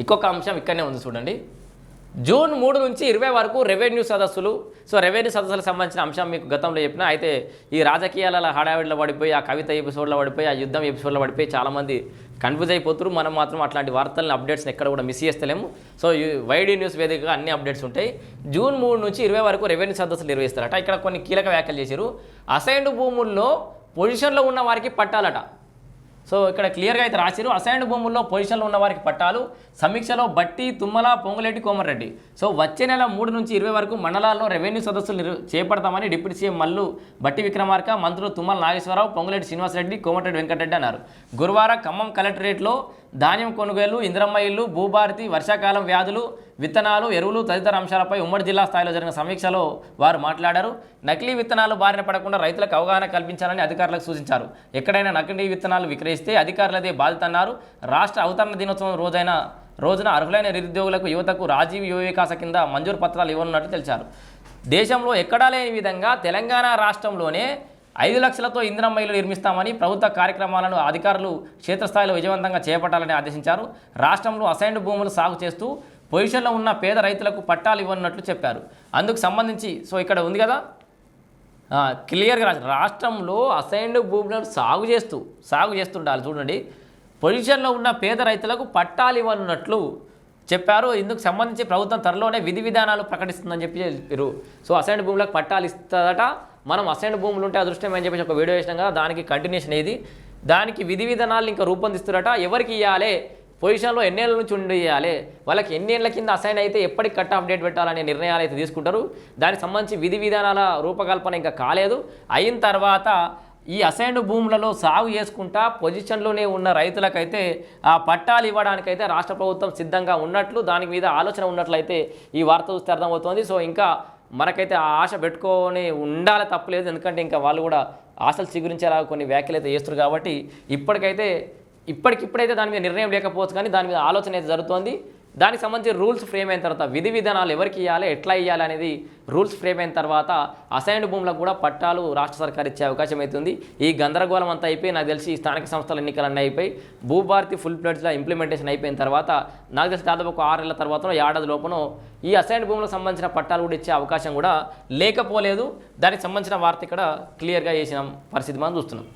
ఇంకొక అంశం ఇక్కడనే ఉంది చూడండి. జూన్ మూడు నుంచి ఇరవై వరకు రెవెన్యూ సదస్సులు సో రెవెన్యూ సదస్సులకు సంబంధించిన అంశం మీకు గతంలో చెప్పిన అయితే ఈ రాజకీయాల హడావిడిలో పడిపోయి ఆ కవిత ఎపిసోడ్లో పడిపోయి ఆ యుద్ధం ఎపిసోడ్లో పడిపోయి చాలామంది కన్ఫ్యూజ్ అయిపోతున్నారు. మనం మాత్రం అట్లాంటి వార్తలను అప్డేట్స్ని ఎక్కడ కూడా మిస్ చేస్తలేము. సో ఈ న్యూస్ వేదికగా అన్ని అప్డేట్స్ ఉంటాయి. జూన్ మూడు నుంచి ఇరవై వరకు రెవెన్యూ సదస్సులు నిర్వహిస్తారట. ఇక్కడ కొన్ని కీలక వ్యాఖ్యలు చేశారు. అసైన్డ్ భూముల్లో పొజిషన్లో ఉన్న వారికి పట్టాలట. సో ఇక్కడ క్లియర్గా అయితే రాశారు అసైన్డ్ భూముల్లో పొజిషన్లో ఉన్న వారికి పట్టాలు. సమీక్షలో బట్టి తుమ్మల పొంగులేటి కోమరెడ్డి సో వచ్చే నెల మూడు నుంచి ఇరవై వరకు మండలాల్లో రెవెన్యూ సదస్సులు చేపడతామని డిప్యూటీ సీఎం మల్లు బట్టి విక్రమార్క మంత్రులు తుమ్మల నాగేశ్వరరావు పొంగులేటి శ్రీనివాసరెడ్డి కోమటిరెడ్డి వెంకటరెడ్డి అన్నారు. గురువారం ఖమ్మం కలెక్టరేట్లో ధాన్యం కొనుగోలు ఇంద్రమ్మ ఇల్లు భూభారతి వర్షాకాలం వ్యాధులు విత్తనాలు ఎరువులు తదితర అంశాలపై ఉమ్మడి జిల్లా స్థాయిలో జరిగిన సమీక్షలో వారు మాట్లాడారు. నకిలీ విత్తనాలు బారిన పడకుండా రైతులకు అవగాహన కల్పించాలని అధికారులకు సూచించారు. ఎక్కడైనా నకిలీ విత్తనాలు విక్రయిస్తే అధికారులదే బాధ్యత అన్నారు రాష్ట్ర అవతరణ దినోత్సవం రోజైన రోజున అర్హులైన నిరుద్యోగులకు యువతకు రాజీవ్ యువ వికాస కింద మంజూరు పత్రాలు ఇవ్వనున్నట్టు తెలిపారు. దేశంలో ఎక్కడా లేని విధంగా తెలంగాణ రాష్ట్రంలోనే ఐదు లక్షలతో ఇంధనమైలు నిర్మిస్తామని ప్రభుత్వ కార్యక్రమాలను అధికారులు క్షేత్రస్థాయిలో విజయవంతంగా చేపట్టాలని ఆదేశించారు. రాష్ట్రంలో అసైన్డ్ భూములు సాగు చేస్తూ పొజిషన్లో ఉన్న పేద రైతులకు పట్టాలు ఇవ్వనున్నట్లు చెప్పారు. అందుకు సంబంధించి సో ఇక్కడ ఉంది కదా? క్లియర్గా రాష్ట్రంలో అసైన్డ్ భూములను సాగు చేస్తూ సాగు చేస్తుండాలి చూడండి. పొజిషన్లో ఉన్న పేద రైతులకు పట్టాలు ఇవ్వనున్నట్లు చెప్పారు. ఇందుకు సంబంధించి ప్రభుత్వం త్వరలోనే విధి విధానాలు ప్రకటిస్తుందని చెప్పి చెప్పారు. సో అసైన్డ్ భూములకు పట్టాలు ఇస్తుందట. మనం అసైన్ భూములు ఉంటే అదృష్టం అని చెప్పేసి ఒక వీడియో వేసినాం కదా దానికి కంటిన్యూషన్ ఇది దానికి విధి విధానాలు ఇంకా రూపొందిస్తున్నట ఎవరికి ఇవ్వాలి పొజిషన్లో ఎన్నేళ్ళ నుంచి ఉండియాలి వాళ్ళకి ఎన్నేళ్ళ కింద అసైన్ అయితే ఎప్పటికి కట్ ఆఫ్ డేట్ పెట్టాలనే నిర్ణయాలు అయితే తీసుకుంటారు. దానికి సంబంధించి విధి విధానాల రూపకల్పన ఇంకా కాలేదు. అయిన తర్వాత ఈ అసైన్డ్ భూములలో సాగు చేసుకుంటా పొజిషన్లోనే ఉన్న రైతులకైతే ఆ పట్టాలు ఇవ్వడానికైతే రాష్ట్ర ప్రభుత్వం సిద్ధంగా ఉన్నట్లు దాని మీద ఆలోచన ఉన్నట్లయితే ఈ వార్త చూస్తే అర్థమవుతోంది. సో ఇంకా మనకైతే ఆ ఆశ పెట్టుకొని ఉండాలి తప్పలేదు. ఎందుకంటే ఇంకా వాళ్ళు కూడా ఆశలు చిగురించేలా కొన్ని వ్యాఖ్యలు అయితే చేస్తారు కాబట్టి ఇప్పటికైతే ఇప్పటికిప్పుడైతే దాని మీద నిర్ణయం లేకపోవచ్చు కానీ దాని మీద ఆలోచన అయితే జరుగుతోంది. దానికి సంబంధించి రూల్స్ ఫ్రేమ్ అయిన తర్వాత విధి విధానాలు ఎవరికి ఇవ్వాలి ఎట్లా ఇవ్వాలి అనేది రూల్స్ ఫ్రేమ్ అయిన తర్వాత అసైన్డ్ భూములకు కూడా పట్టాలు రాష్ట్ర సర్కార్ ఇచ్చే అవకాశం అవుతుంది. ఈ గందరగోళం అంతా అయిపోయి నాకు తెలిసి ఈ స్థానిక సంస్థల ఎన్నికలన్నీ అయిపోయి భూభారతి ఫుల్ ప్లేట్స్లో ఇంప్లిమెంటేషన్ అయిపోయిన తర్వాత నాకు తెలిసి దాదాపు ఒక ఆరేళ్ళ తర్వాత ఏడాది లోపల ఈ అసైన్డ్ భూములకు సంబంధించిన పట్టాలు కూడా ఇచ్చే అవకాశం కూడా లేకపోలేదు. దానికి సంబంధించిన వార్త ఇక్కడ క్లియర్గా చేసిన పరిస్థితి మనం చూస్తున్నాం.